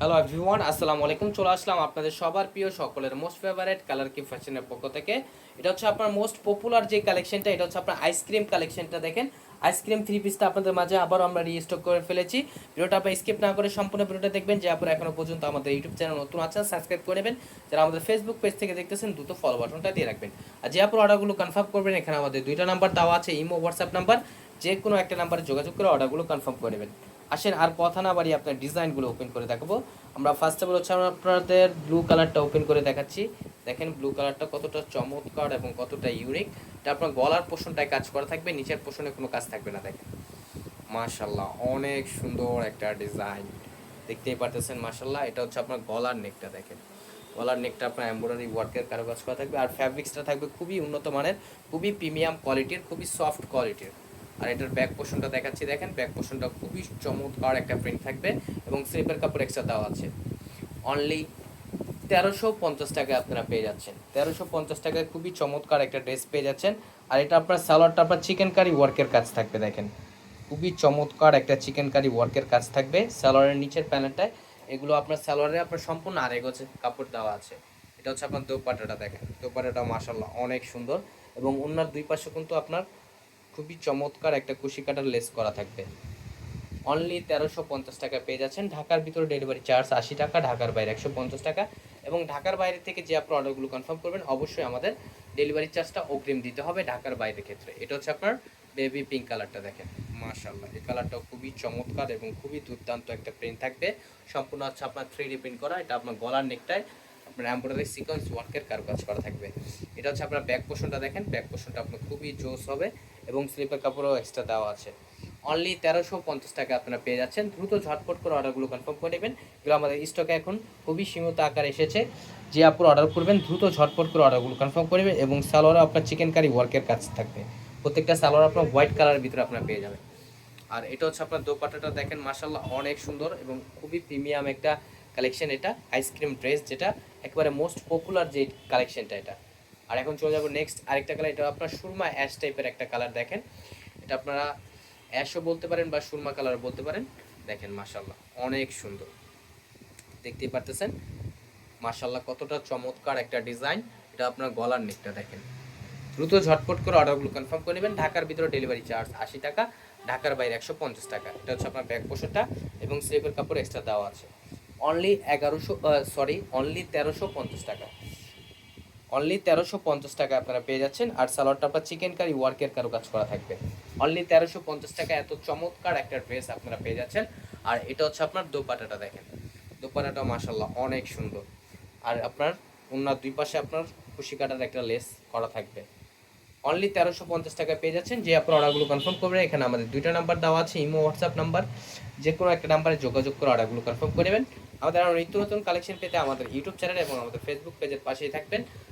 Hello everyone আসসালামু আলাইকুম চলে আসলাম আপনাদের সবার প্রিয় সকলের মোস্ট ফেভারিট কালার কি ফ্যাশনের পক্ষ থেকে। এটা হচ্ছে আপনার মোস্ট পপুলার যে কালেকশনটা এটা হচ্ছে আপনার আইসক্রিম কালেকশনটা দেখেন। আইসক্রিম থ্রি পিসটা আপনাদের মাঝে আবারও আমরা রিস্টক করে ফেলেছি। ভিডিওটা আপনার স্কিপ না করে সম্পূর্ণ ভিডিওটা দেখবেন। যে আপনারা এখনও পর্যন্ত আমাদের ইউটিউব চ্যানেল নতুন আছেন সাবস্ক্রাইব করে নেবেন। যারা আমাদের ফেসবুক পেজ থেকে দেখতেছেন, দ্রুত ফলো বাটনটা দিয়ে রাখবেন। আর যে আপনার অর্ডারগুলো কনফার্ম করবেন, এখানে আমাদের দুইটা নাম্বার দেওয়া আছে, ইমো হোয়াটসঅ্যাপ নাম্বার যে কোনো একটা নাম্বারে যোগাযোগ করে অর্ডারগুলো কনফার্ম করে নেবেন। আসেন, আর কথা না বাড়ি আপনার ডিজাইনগুলো ওপেন করে দেখাবো। আমরা ফার্স্ট অফ অল হচ্ছে আমরা আপনাদের ব্লু কালারটা ওপেন করে দেখাচ্ছি। দেখেন ব্লু কালারটা কতটা চমৎকার এবং কতটা ইউনিক এটা আপনার গলার পোষণটায় কাজ করা থাকবে, নিচের পোষণে কোনো কাজ থাকবে না, দেখেন। মাশাল্লাহ অনেক সুন্দর একটা ডিজাইন দেখতেই পারতেছেন মাশাল্লাহ এটা হচ্ছে আপনার গলার নেকটা দেখেন। গলার নেকটা আপনার এমব্রয়ডারি ওয়ার্কের কারুকাজ করা থাকবে। আর ফ্যাব্রিক্সটা থাকবে খুবই উন্নত মানের, খুবই প্রিমিয়াম কোয়ালিটির খুবই সফট কোয়ালিটির আর এটার ব্যাক পোর্শনটা দেখাচ্ছি। দেখেন ব্যাক পোর্শনটা খুবই চমৎকার একটা প্রিন্ট থাকবে এবং স্লিপের কাপড় এক্সট্রা দেওয়া আছে। অনলি তেরোশো পঞ্চাশ টাকায় আপনারা পেয়ে যাচ্ছেন। তেরোশো পঞ্চাশ টাকায় খুবই চমৎকার একটা ড্রেস পেয়ে যাচ্ছেন। আর এটা আপনার সালোয়ারটা আপনার চিকেন কারি ওয়ার্কের কাজ থাকবে, দেখেন। খুবই চমৎকার একটা চিকেন কারি ওয়ার্কের কাজ থাকবে সালোয়ারের নিচের প্যানেলটায় এগুলো আপনার সালোয়ারে আপনার সম্পূর্ণ আড়াই গছে কাপড় দেওয়া আছে। এটা হচ্ছে আপনার দোপাটাটা দেখেন। দোপাটাটা মাসাল্লাহ অনেক সুন্দর। এবং অন্যার দুই পাশে কিন্তু আপনার খুবই চমৎকার একটা কুশি কাটার লেস করা থাকবে। অনলি তেরোশো পঞ্চাশ টাকা পেয়ে যাচ্ছেন। ঢাকার ভিতরে ডেলিভারি চার্জ আশি টাকা, ঢাকার বাইরে একশো পঞ্চাশ টাকা। এবং ঢাকার বাইরে থেকে যে আপনার অর্ডারগুলো কনফার্ম করবেন, অবশ্যই আমাদের ডেলিভারি চার্জটা অগ্রিম দিতে হবে ঢাকার বাইরের ক্ষেত্রে। এটা হচ্ছে আপনার বেবি পিঙ্ক কালারটা দেখেন। মাশাল্লাহ এই কালারটাও খুবই চমৎকার এবং খুবই দুর্দান্ত একটা প্রিন্ট থাকবে। সম্পূর্ণ হচ্ছে আপনার থ্রি ডি প্রিন্ট করা। এটা আপনার গলার নেকটায় আপনার এমব্রয়ডারি সিকোয়েন্স ওয়ার্কের কারুকাজ করা থাকবে। এটা হচ্ছে আপনার ব্যাক পোর্শনটা দেখেন। ব্যাক পোর্শনটা আপনার খুবই জোস হবে। এবং স্লিপের কাপড়ও এক্সট্রা দেওয়া আছে। অনলি তেরোশো পঞ্চাশ টাকা আপনারা পেয়ে যাচ্ছেন। দ্রুত ঝটপট করে অর্ডারগুলো কনফার্ম করে নেবেন। এগুলো আমাদের স্টকে এখন খুবই সীমিত আকার এসেছে। যে আপুর অর্ডার করবেন, দ্রুত ঝটপট করে অর্ডারগুলো কনফার্ম করে নেবেন এবং সালোয়ারও আপনার চিকেন কারি ওয়ার্কের কাজ থাকবে। প্রত্যেকটা সালোয়ার আপনার হোয়াইট কালারের ভিতরে আপনারা পেয়ে যাবেন। আর এটা হচ্ছে আপনার দোপাটাটা দেখেন মাসাল্লাহ অনেক সুন্দর এবং খুবই প্রিমিয়াম একটা কালেকশন এটা। আইসক্রিম ড্রেস যেটা একেবারে মোস্ট পপুলার যে কালেকশনটা এটা। আর এখন চলে যাব নেক্সট আরেকটা কালার এটা আপনার সুরমা অ্যাশ টাইপের একটা কালার দেখেন। এটা আপনারা অ্যাশও বলতে পারেন বা সুরমা কালার বলতে পারেন। দেখেন মাসাল্লাহ অনেক সুন্দর। দেখতেই পারতেছেন? মাসাল্লাহ কতটা চমৎকার একটা ডিজাইন এটা আপনার গলার নেকটা দেখেন। দ্রুত ঝটপট করে অর্ডারগুলো কনফার্ম করে নেবেন। ঢাকার ভিতরে ডেলিভারি চার্জ আশি টাকা, ঢাকার বাইরে একশো পঞ্চাশ টাকা। এটা হচ্ছে আপনার ব্যাগ পোষণটা এবং স্লিপের কাপড় এক্সট্রা দেওয়া আছে। অনলি এগারোশো সরি অনলি তেরোশো পঞ্চাশ টাকা। অনলি তেরোশো পঞ্চাশ টাকা আপনারা পেয়ে যাচ্ছেন। আর সালোয়ারটা আপনার চিকেন কারি ওয়ার্কের কারও কাজ করা থাকবে। অনলি তেরোশো পঞ্চাশ টাকা, এত চমৎকার একটা ড্রেস আপনারা পেয়ে যাচ্ছেন। আর এটা হচ্ছে আপনার দোপাটাটা দেখেন। দোপাটাটা মাসাল্লাহ অনেক সুন্দর। আর আপনার ওনার দুই পাশে আপনার খুশি কাটার একটা লেস করা থাকবে। অনলি তেরোশো পঞ্চাশ টাকা পেয়ে যাচ্ছেন। যে আপনার অর্ডারগুলো কনফার্ম করবেন এখানে আমাদের দুইটা নাম্বার দেওয়া আছে, ইমো হোয়াটসঅ্যাপ নাম্বার যে কোনো একটা নাম্বারে যোগাযোগ করে অর্ডারগুলো কনফার্ম করে নেবেন। আমাদের আরও নিত্য নতুন কালেকশন পেতে আমাদের ইউটিউব চ্যানেল এবং আমাদের ফেসবুক পেজের পাশেই থাকবেন।